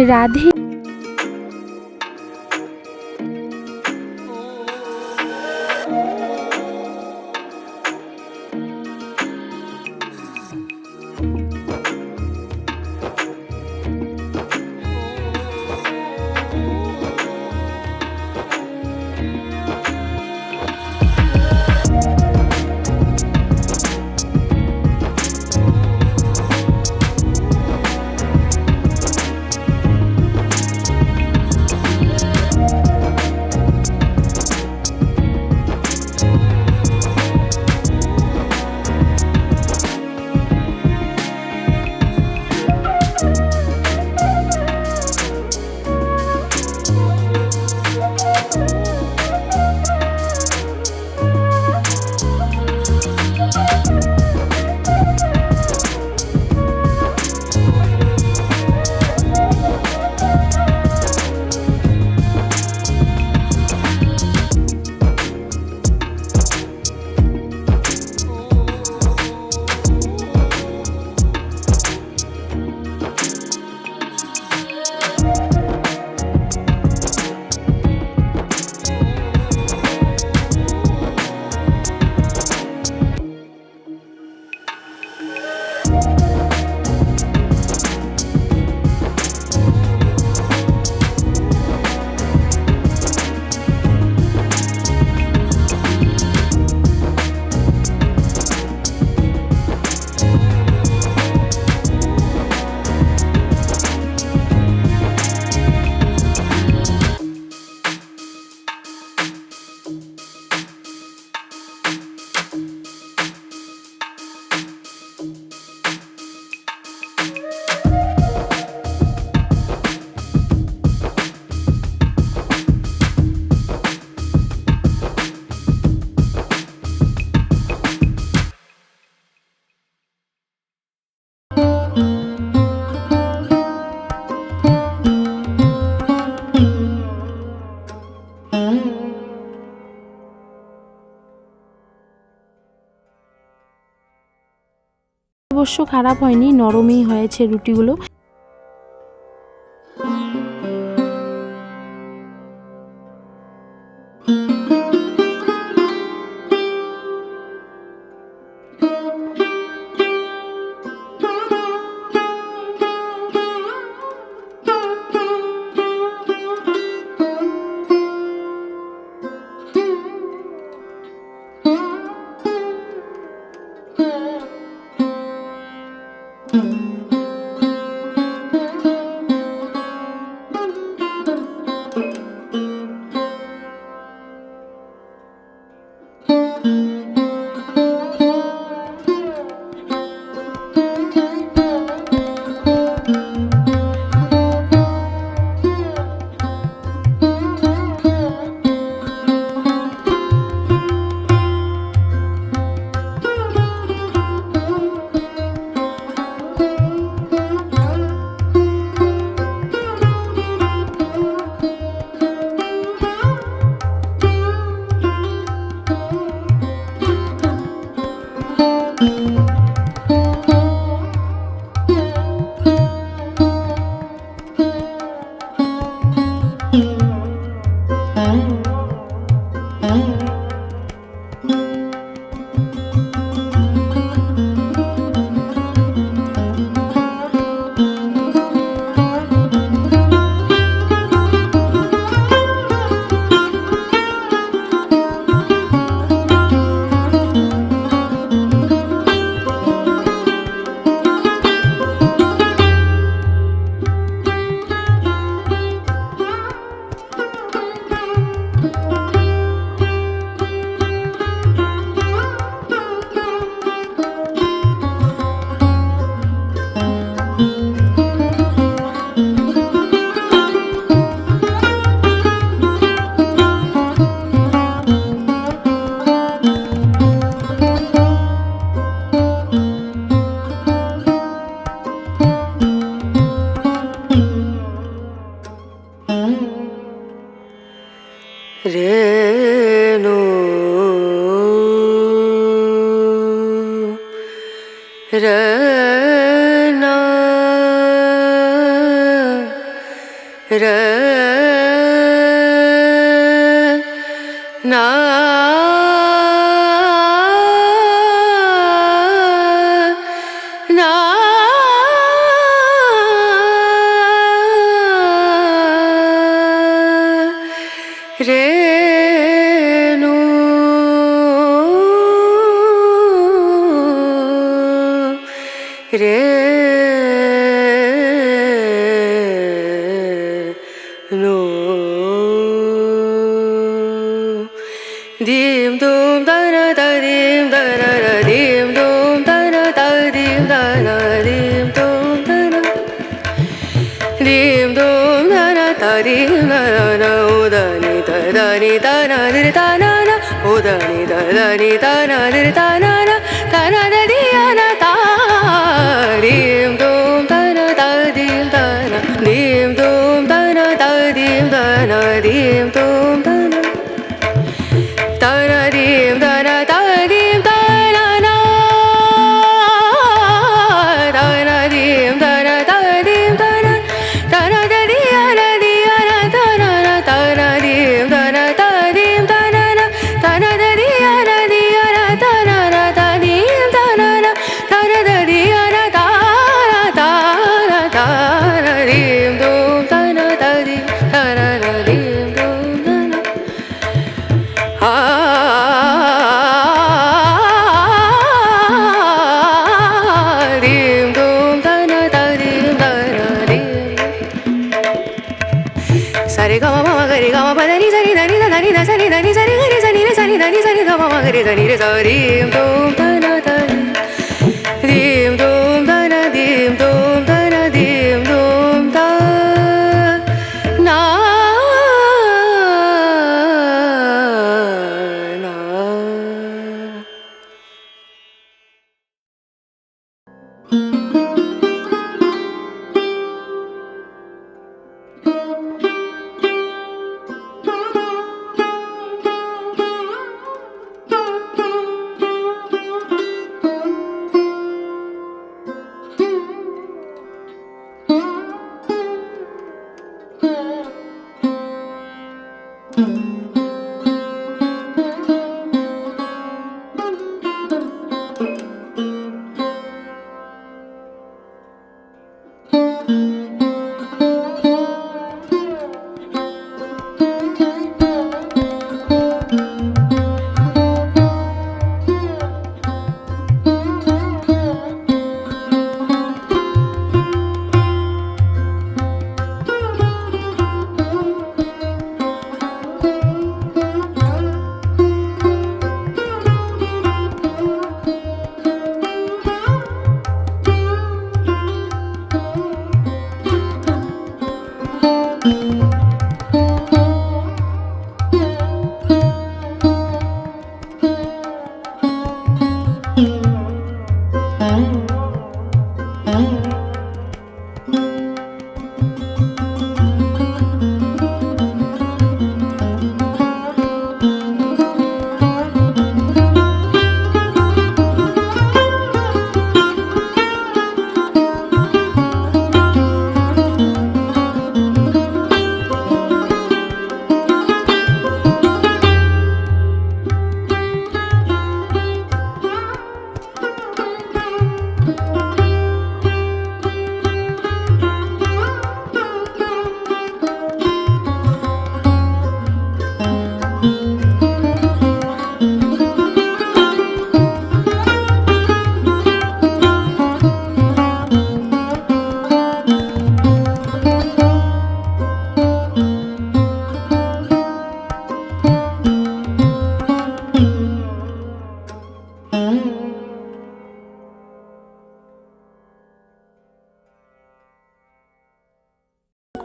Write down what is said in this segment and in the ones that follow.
রাধে অবশ্য খারাপ হয়নি নরমই হয়েছে রুটিগুলো। Mm-hmm. রেণু রে রেণু রে dim dum da da da dim da da da dim dum da da da dim da dim dum da dim dum da da da dim da da da ni da na di da na na o da ni da da ni da na di da na Dori, dori, dori, dum, dum.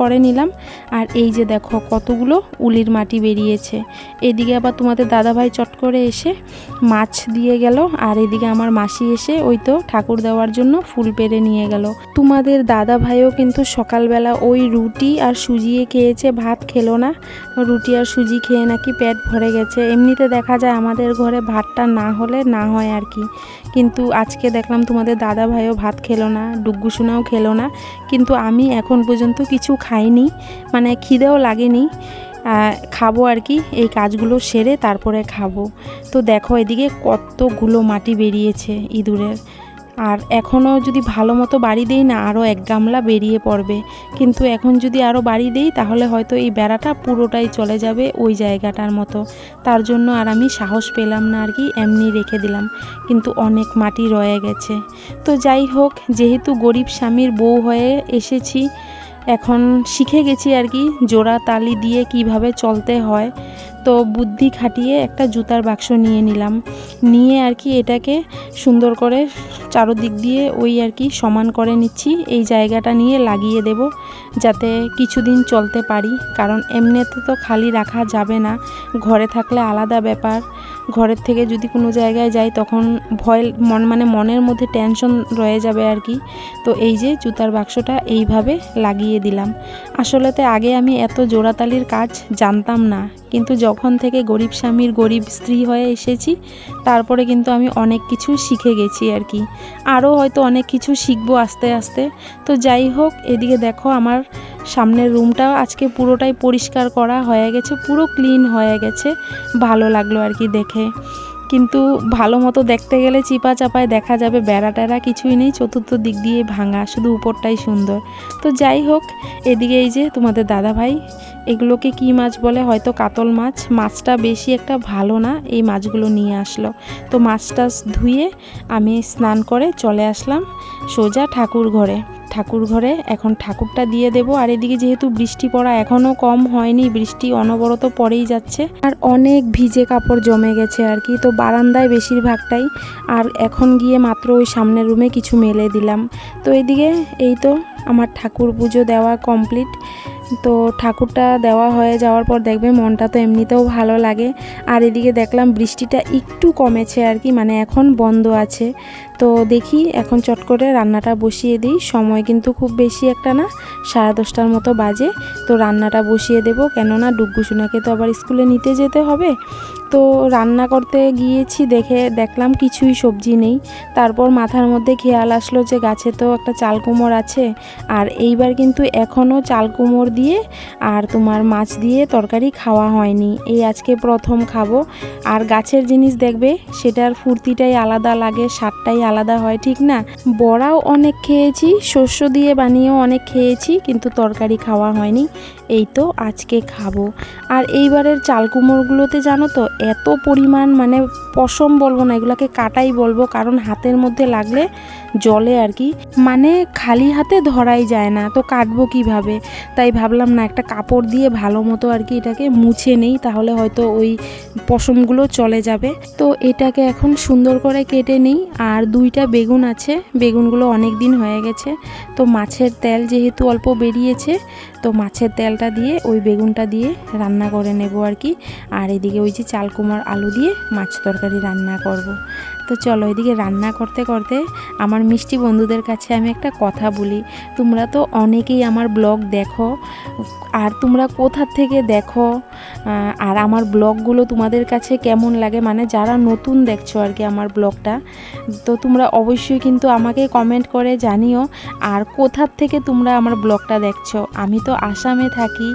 করে নিলাম। আর এই যে দেখো কতগুলো উলির মাটি বেরিয়েছে। এদিকে আবার তোমাদের দাদাভাই চট করে এসে মাছ দিয়ে গেল। আর এদিকে আমার মাসি এসে ওই তো ঠাকুর দেওয়ার জন্য ফুল পেরে নিয়ে গেল। তোমাদের দাদা ভাইও কিন্তু সকালবেলা ওই রুটি আর সুজিয়ে খেয়েছে, ভাত খেলো না। রুটি আর সুজি খেয়ে নাকি পেট ভরে গেছে। এমনিতে দেখা যায় আমাদের ঘরে ভাতটা না হলে না হয় আর কি। কিন্তু আজকে দেখলাম তোমাদের দাদা ভাইও ভাত খেলো না, ডুগ্গুসুনাও খেলো না, কিন্তু আমি এখন পর্যন্ত কিছু খাইনি মানে খিদেও লাগেনি খাব আর কি, এই কাজগুলো সেরে তারপরে খাব। তো দেখো এদিকে কতগুলো মাটি বেরিয়েছে ইঁদুরের। আর এখনও যদি ভালো মতো বাড়ি দেই না, আরও এক গামলা বেরিয়ে পড়বে। কিন্তু এখন যদি আরও বাড়ি দেই, তাহলে হয়তো এই বেড়াটা পুরোটাই চলে যাবে ওই জায়গাটার মতো। তার জন্য আর আমি সাহস পেলাম না আর কি, এমনি রেখে দিলাম। কিন্তু অনেক মাটি রয়ে গেছে। তো যাই হোক, যেহেতু গরিব স্বামীর বউ হয়ে এসেছি, এখন শিখে গেছি আর কি, জোড়া তালি দিয়ে কীভাবে চলতে হয়। তো বুদ্ধি খাটিয়ে একটা জুতার বাক্স নিয়ে নিলাম। নিয়ে আর কি এটাকে সুন্দর করে চারোদিক দিয়ে ওই আর কি সমান করে নিচ্ছি। এই জায়গাটা নিয়ে লাগিয়ে দেব যাতে কিছুদিন চলতে পারি। কারণ এমনিতে তো খালি রাখা যাবে না। ঘরে থাকলে আলাদা ব্যাপার। ঘরের থেকে যদি কোনো জায়গায় যাই তখন ভয়, মন মানে মনের মধ্যে টেনশন রয়ে যাবে আর কি। তো এই যে জুতার বাক্সটা এইভাবে লাগিয়ে দিলাম। আসলেতে আগে আমি এত জোড়াতালির কাজ জানতাম না। কিন্তু যখন থেকে গরিব স্বামীর গরিব স্ত্রী হয়ে এসেছি, তারপরে কিন্তু আমি অনেক কিছু শিখে গেছি আর কি। আরও হয়তো অনেক কিছু শিখব আস্তে আস্তে। তো যাই হোক, এদিকে দেখো আমার সামনের রুমটাও আজকে পুরোটাই পরিষ্কার করা হয়ে গেছে, পুরো ক্লিন হয়ে গেছে, ভালো লাগল আর কি দেখে। কিন্তু ভালো মতো দেখতে গেলে চিপা চাপায় দেখা যাবে, বেড়া টেরা কিছুই নেই, চতুর্থ দিক দিয়ে ভাঙা, শুধু উপরটাই সুন্দর। তো যাই হোক, এদিকে এই যে তোমাদের দাদা ভাই এগুলোকে কি মাছ বলে? হয়তো কাতল মাছ। মাছটা বেশি একটা ভালো না, এই মাছগুলো নিয়ে আসলো। তো মাছটা ধুয়ে আমি স্নান করে চলে আসলাম সোজা ঠাকুর ঘরে। ঠাকুর ঘরে এখন ঠাকুরটা দিয়ে দেব। আর এদিকে যেহেতু বৃষ্টি পড়া এখনও কম হয়নি, বৃষ্টি অনবরত পড়েই যাচ্ছে। আর অনেক ভিজে কাপড় জমে গেছে আর কি। তো বারান্দায় বেশিরভাগটাই। আর এখন গিয়ে মাত্র ওই সামনের রুমে কিছু মেলে দিলাম। তো এদিকে এই তো আমার ঠাকুর পুজো দেওয়া কমপ্লিট। তো ঠাকুরটা দেওয়া হয়ে যাওয়ার পর দেখবে মনটা তো এমনিতেও ভালো লাগে। আর এদিকে দেখলাম বৃষ্টিটা একটু কমেছে আর কি মানে এখন বন্ধ আছে। তো দেখি, এখন চট করে রান্নাটা বসিয়ে দিই। সময় কিন্তু খুব বেশি একটা না, সাড়ে দশটার মতো বাজে। তো রান্নাটা বসিয়ে দেবো, কেননা ডুগ্গু তো আবার স্কুলে নিতে যেতে হবে। তো রান্না করতে গিয়েছি, দেখে দেখলাম কিছুই সবজি নেই। তারপর মাথার মধ্যে খেয়াল আসলো যে গাছে তো একটা চাল কুমোর আছে। আর এইবার কিন্তু এখনও চাল কুমোর দিয়ে আর তোমার মাছ দিয়ে তরকারি খাওয়া হয়নি। এই আজকে প্রথম খাব। আর গাছের জিনিস দেখবে, সেটার ফুর্তিটাই আলাদা লাগে, স্বাদটাই আলাদা হয়, ঠিক না? বড়াও অনেক খেয়েছি, শস্য দিয়ে বানিয়েও অনেক খেয়েছি, কিন্তু তরকারি খাওয়া হয়নি। এই তো আজকে খাব। আর এইবারের চাল কুমোরগুলোতে জানো তো, এত পরিমাণ মানে পশম বলব না, এগুলোকে কাটাই বলব, কারণ হাতের মধ্যে লাগলে জলে আর কি। মানে খালি হাতে ধরাই যায় না, তো কাটবো কীভাবে? তাই ভাবলাম না, একটা কাপড় দিয়ে ভালো মতো আর কি এটাকে মুছে নেই, তাহলে হয়তো ওই পশমগুলো চলে যাবে। তো এটাকে এখন সুন্দর করে কেটে নিই, আর দুইটা বেগুন আছে, বেগুনগুলো অনেক দিন হয়ে গেছে, তো মাছের তেল যেহেতু অল্প বেরিয়েছে, তো মাছের তেলটা দিয়ে, ওই বেগুনটা দিয়ে রান্না করে নেব আর কি আর এদিকে ওই যে চালকুমার আলু দিয়ে মাছ তরকারি রান্না করব। তো চলো এদিকে রান্না করতে করতে আমার মিষ্টি বন্ধুদের কাছে আমি একটা কথা বলি। তোমরা তো অনেকেই আমার ব্লগ দেখো, আর তোমরা কোথা থেকে দেখো আর আমার ব্লগগুলো তোমাদের কাছে কেমন লাগে? মানে যারা নতুন দেখছ আর কি আমার ব্লগটা, তো তোমরা অবশ্যই কিন্তু আমাকে কমেন্ট করে জানিও, আর কোথার থেকে তোমরা আমার ব্লগটা দেখছ? আমি তো আসামে থাকি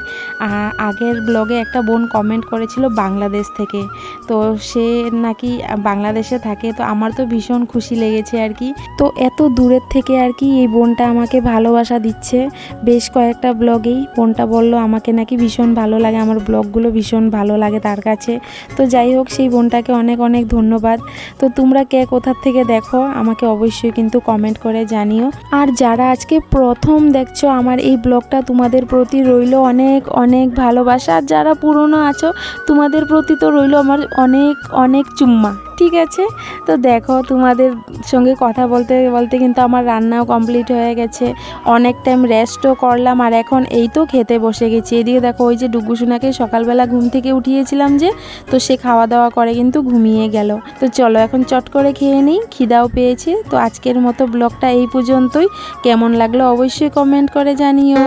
আগের ব্লগে একটা বোন কমেন্ট করেছিল বাংলাদেশ থেকে। তো সে নাকি বাংলাদেশে থাকে তো আমার তো ভীষণ খুশি লেগেছে আর কি। তো এত দূরের থেকে আর কি এই বোনটা আমাকে ভালোবাসা দিচ্ছে। বেশ কয়েকটা ব্লগেই বোনটা বলল, আমাকে নাকি ভীষণ ভালো লাগে, আমার ব্লগগুলো ভীষণ ভালো লাগে তার কাছে। তো যাই হোক, সেই বোনটাকে অনেক অনেক ধন্যবাদ। তো তোমরা কে কোথার থেকে দেখো, আমাকে অবশ্যই কিন্তু কমেন্ট করে জানিও। আর যারা আজকে প্রথম দেখছ আমার এই ব্লগটা তোমাদের প্রতি রইল অনেক অনেক ভালোবাসা। আর যারা পুরনো আছো, তোমাদের প্রতি তো রইল আমার অনেক অনেক চুম্মা। ঠিক আছে। তো দেখো তোমাদের সঙ্গে কথা বলতে বলতে কিন্তু আমার রান্নাও কমপ্লিট হয়ে গেছে। অনেক টাইম রেস্টও করলাম আর এখন এই তো খেতে বসে গেছি। এদিকে দেখো ওই যে ডুগুসোনাকে সকালবেলা ঘুম থেকে উঠিয়েছিলাম যে, তো সে খাওয়া দাওয়া করে কিন্তু ঘুমিয়ে গেল। তো চলো এখন চট করে খেয়ে নিই, খিদাও পেয়েছে। তো আজকের মতো ব্লগটা এই পর্যন্তই। কেমন লাগল অবশ্যই কমেন্ট করে জানিও।